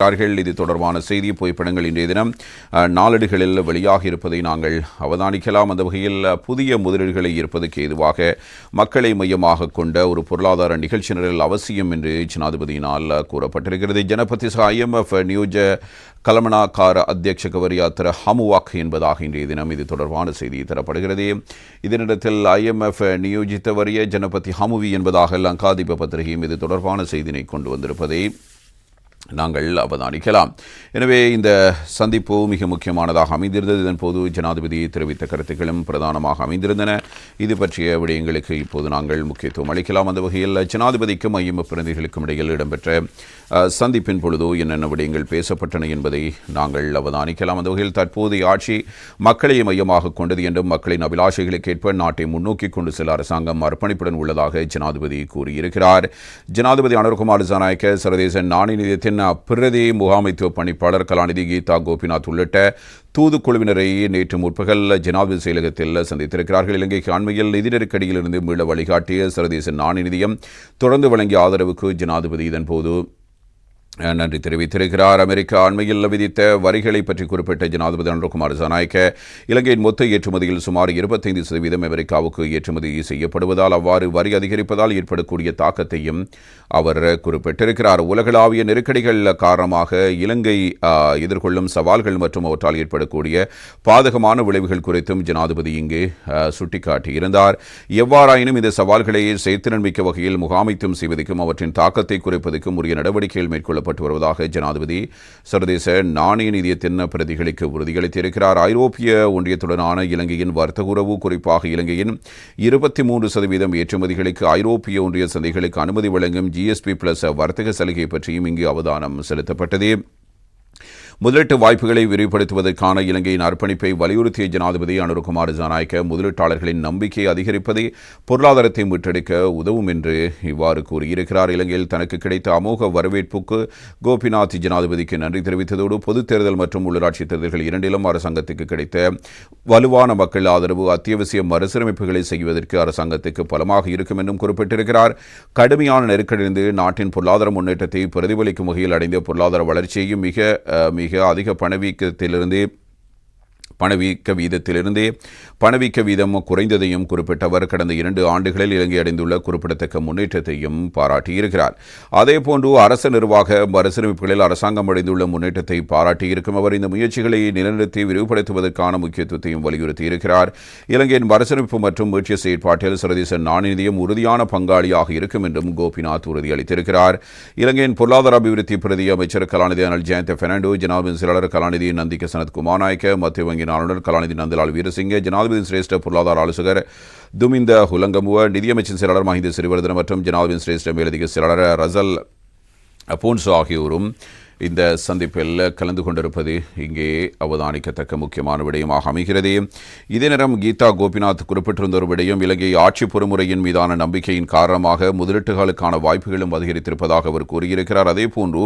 இருக்கிறார்கள் இது தொடர்பான செய்தி புகைப்படங்கள் இன்றைய தினம் நாளடுகளில் நாளேடுகளில் வெளியாக இருப்பதை நாங்கள் அவதானிக்கலாம். அந்த வகையில் புதிய முதலீடுகளை ஈர்ப்பதற்கு ஏதுவாக மக்களை மையமாக கொண்ட ஒரு பொருளாதார நிகழ்ச்சி நிரல் அவசியம் என்று ஜனாதிபதியினால் கூறப்பட்டிருக்கிறது. ஜனபதி ஐஎம்எஃப் நியூஜ கலமனாக்கார அத்தியட்சகவரியா திரு ஹமுவாக் என்பதாக இன்றைய தினம் இது தொடர்பான செய்தி தரப்படுகிறது. இதனிடத்தில் ஐஎம்எஃப் நியோஜித்த வரிய ஜனபதி ஹமுவி என்பதாக லங்காதிப பத்திரிகையும் இது தொடர்பான செய்தினை கொண்டு வந்திருப்பதை நாங்கள் அவதானிக்கலாம். எனவே இந்த சந்திப்பு மிக முக்கியமானதாக அமைந்திருந்தது. இதன் போது ஜனாதிபதி தெரிவித்த கருத்துக்களும் பிரதானமாக அமைந்திருந்தன. இது பற்றிய விடயங்களுக்கு இப்போது நாங்கள் முக்கியத்துவம் அளிக்கலாம். அந்த வகையில் ஜனாதிபதிக்கும் ஐஎம்எஃப் பிரதிகளுக்கும் இடையில் இடம்பெற்ற சந்திப்பின் பொழுது என்னென்ன விடயங்கள் பேசப்பட்டன என்பதை நாங்கள் அவதானிக்கலாம். அந்த வகையில் தற்போதைய ஆட்சி மக்களை மையமாக கொண்டது என்றும் மக்களின் அபிலாஷைகளுக்கேற்ப நாட்டை முன்னோக்கி கொண்டு செல்ல அரசாங்கம் அர்ப்பணிப்புடன் உள்ளதாக ஜனாதிபதி கூறியிருக்கிறார். ஜனாதிபதி அனுர்குமார் ஜனநாயக்க சர்வதேச நாணய நிதியத்தின் பிரதி முகாமைத்துவ பணிப்பாளர் கலாநிதி கீதா கோபிநாத் உள்ளிட்ட தூதுக்குழுவினரை நேற்று முற்பகல் ஜனாதிபதி செயலகத்தில் சந்தித்திருக்கிறார்கள். இலங்கைக்கு அண்மையில் நிதி நெருக்கடியிலிருந்து மீள வழிகாட்டிய சர்வதேச நாணய நிதியம் தொடர்ந்து வழங்கிய ஆதரவுக்கு ஜனாதிபதி இதன்போது நன்றி தெரிவித்திருக்கிறார். அமெரிக்கா அண்மையில் விதித்த வரிகளை பற்றி குறிப்பிட்ட ஜனாதிபதி அனுரகுமார் ஜனநாயக்க இலங்கையின் மொத்த ஏற்றுமதியில் சுமார் இருபத்தைந்து சதவீதம் அமெரிக்காவுக்கு ஏற்றுமதி செய்யப்படுவதால் அவ்வாறு வரி அதிகரிப்பதால் ஏற்படக்கூடிய தாக்கத்தையும் அவர் குறிப்பிட்டிருக்கிறார். உலகளாவிய நெருக்கடிகள் காரணமாக இலங்கை எதிர்கொள்ளும் சவால்கள் மற்றும் அவற்றால் ஏற்படக்கூடிய பாதகமான விளைவுகள் குறித்தும் ஜனாதிபதி இங்கு சுட்டிக்காட்டியிருந்தார். எவ்வாறாயினும் இந்த சவால்களை செயற்திறன்மிக்க வகையில் முகாமைத்தும் செய்வதற்கும் அவற்றின் தாக்கத்தை குறைப்பதற்கும் உரிய நடவடிக்கைகள் மேற்கொள்ளப்பட்டு வருவதாக ஜனாதிபதி சர்வதேச நாணய நிதியத்தின் பிரதிகளுக்கு உறுதியளித்திருக்கிறார். ஐரோப்பிய ஒன்றியத்துடனான இலங்கையின் வர்த்தக உறவு குறிப்பாக இலங்கையின் இருபத்தி மூன்று சதவீதம் ஏற்றுமதிகளுக்கு ஐரோப்பிய ஒன்றிய சந்தைகளுக்கு அனுமதி வழங்கும் ஜிஎஸ்பி பிளஸ் வர்த்தக சலுகை பற்றியும் இங்கு அவதானம் செலுத்தப்பட்டது. முதலீட்டு வாய்ப்புகளை விரிவுபடுத்துவதற்கான இலங்கையின் அர்ப்பணிப்பை வலியுறுத்திய ஜனாதிபதி அனுர்குமார் ஜனநாயக்க முதலீட்டாளர்களின் நம்பிக்கை அதிகரிப்பதே பொருளாதாரத்தை மீட்டெடுக்க உதவும் என்று இவ்வாறு கூறியிருக்கிறார். இலங்கையில் தனக்கு கிடைத்த அமோக வரவேற்புக்கு கோபிநாத் ஜனாதிபதிக்கு நன்றி தெரிவித்ததோடு பொதுத் தேர்தல் மற்றும் உள்ளாட்சி தேர்தல்கள் இரண்டிலும் அரசாங்கத்துக்கு கிடைத்த வலுவான மக்கள் ஆதரவு அத்தியாவசிய மறுசீரமைப்புகளை செய்வதற்கு அரசாங்கத்துக்கு பலமாக இருக்கும் என்றும் குறிப்பிட்டிருக்கிறார். கடுமையான நெருக்கடியிலிருந்து நாட்டின் பொருளாதார முன்னேற்றத்தை பிரதிபலிக்கும் வகையில் அடைந்த பொருளாதார வளர்ச்சியையும் மிக மிக அதிக பணவீக்கத்திலிருந்து பணவீக்க வீதத்திலிருந்தே பணவீக்க வீதம் குறைந்ததையும் குறிப்பிட்டவர் கடந்த இரண்டு ஆண்டுகளில் இலங்கை அடைந்துள்ள குறிப்பிடத்தக்க முன்னேற்றத்தையும் பாராட்டியிருக்கிறார். அதேபோன்று அரச நிர்வாக மறுசீரமைப்புகளில் அரசாங்கம் அடைந்துள்ள முன்னேற்றத்தை பாராட்டியிருக்கும் அவர் இந்த முயற்சிகளை நிலைநிறுத்தி விரிவுபடுத்துவதற்கான முக்கியத்துவத்தையும் வலியுறுத்தியிருக்கிறார். இலங்கையின் மறுசீரமைப்பு மற்றும் முயற்சி செயற்பாட்டில் சர்வதேச நாணயநிதியம் உறுதியான பங்காளியாக இருக்கும் என்றும் கோபிநாத் உறுதியளித்திருக்கிறார். இலங்கையின் பொருளாதார அபிவிருத்தி பிரதி அமைச்சர் கலாநிதி அனல் ஜெயந்த பெர்னாண்டோ ஜனாபின் செயலாளர் கலாநிதி நந்திக சனத் குமார் நாயக்க மத்திய வங்கியின் ஆளுநர் கலாநிதி நந்தலால் வீரசிங்க ஜனாதிபதி சிரேஷ்ட பொருளாதார ஆலோசகர் துமிந்த ஹுலங்கமுவ நிதியமைச்சின் செயலாளர் மஹிந்த சிறிவர்தன மற்றும் ஜனாதிபதி சிரேஷ்ட மேலதிக செயலாளர் ரசல் அப்போன்சோ ஆகியோரும் இந்த சந்திப்பில் கலந்து கொண்டிருப்பது இங்கே அவதானிக்கத்தக்க முக்கியமான விடயமாக அமைகிறது. இதே நேரம் கீதா கோபிநாத் குறிப்பிட்டிருந்த ஒரு விடயம் இலங்கை ஆட்சி பொறுமுறையின் மீதான நம்பிக்கையின் காரணமாக முதலீட்டுகளுக்கான வாய்ப்புகளும் அதிகரித்திருப்பதாக அவர் கூறியிருக்கிறார். அதேபோன்று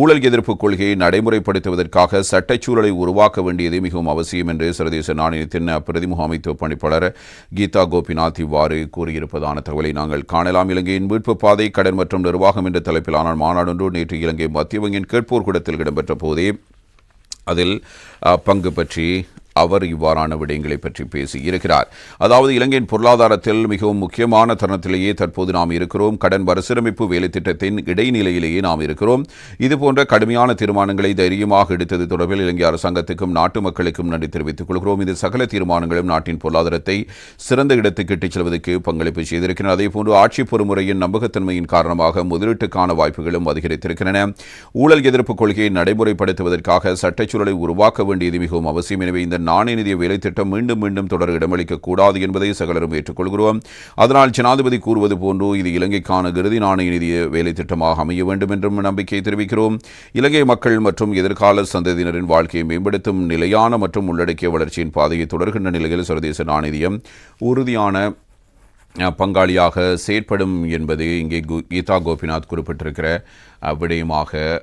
ஊழல் எதிர்ப்பு கொள்கையை நடைமுறைப்படுத்துவதற்காக சட்டச்சூழலை உருவாக்க வேண்டியது மிகவும் அவசியம் என்று சர்வதேச நாணயத்தின் பிரதி முகாமைத்துவ பணிப்பாளர் கீதா கோபிநாத் இவ்வாறு கூறியிருப்பதான தகவலை நாங்கள் காணலாம். இலங்கையின் மீட்பு பாதை கடன் மற்றும் நிர்வாகம் என்ற தலைப்பிலான மாநாடொன்று நேற்று இலங்கை மத்திய வங்கியின் கேட்போர் கூடத்தில் இடம்பெற்ற போதே அதில் பங்கு பற்றி அவர் இவ்வாறான விடயங்களை பற்றி பேசி இருக்கிறார் அதாவது இலங்கையின் பொருளாதாரத்தில் மிகவும் முக்கியமான தருணத்திலேயே தற்போது நாம் இருக்கிறோம். கடன் மறுசீரமைப்பு வேலைத்திட்டத்தின் இடைநிலையிலேயே நாம் இருக்கிறோம். இதுபோன்ற கடுமையான தீர்மானங்களை தைரியமாக எடுத்தது தொடர்பில் இலங்கை அரசாங்கத்துக்கும் நாட்டு மக்களுக்கும் நன்றி தெரிவித்துக் கொள்கிறோம். இந்த சகல தீர்மானங்களும் நாட்டின் பொருளாதாரத்தை சிறந்த இடத்துக்கு இட்டுச் செல்வதற்கு பங்களிப்பு செய்திருக்கின்றன. அதேபோன்று ஆட்சி பொறுமுறையின் நம்பகத்தன்மையின் காரணமாக முதலீட்டுக்கான வாய்ப்புகளும் அதிகரித்திருக்கின்றன. ஊழல் எதிர்ப்பு கொள்கையை நடைமுறைப்படுத்துவதற்காக சட்டச்சூழலை உருவாக்க வேண்டியது மிகவும் அவசியம். எனவே இந்த நாணய நிதிய வேலைத்திட்டம் மீண்டும் மீண்டும் தொடர இடமளிக்க கூடாது என்பதை சகலரும் ஏற்றுக்கொள்கிறோம். அதனால் ஜனாதிபதி கூறுவது போன்று இது இலங்கைக்கான இறுதி நாணய நிதிய வேலைத்திட்டமாக அமைய வேண்டும் என்றும் நம்பிக்கை தெரிவிக்கிறோம். இலங்கை மக்கள் மற்றும் எதிர்கால சந்ததியினரின் வாழ்க்கையை மேம்படுத்தும் நிலையான மற்றும் உள்ளடக்கிய வளர்ச்சியின் பாதையை தொடர்கின்ற நிலையில் சர்வதேச நாணயம் உறுதியான பங்காளியாக செயற்படும் என்பது இங்கே கு- கீதா கோபிநாத் குறிப்பிட்டிருக்கிற விடயமாக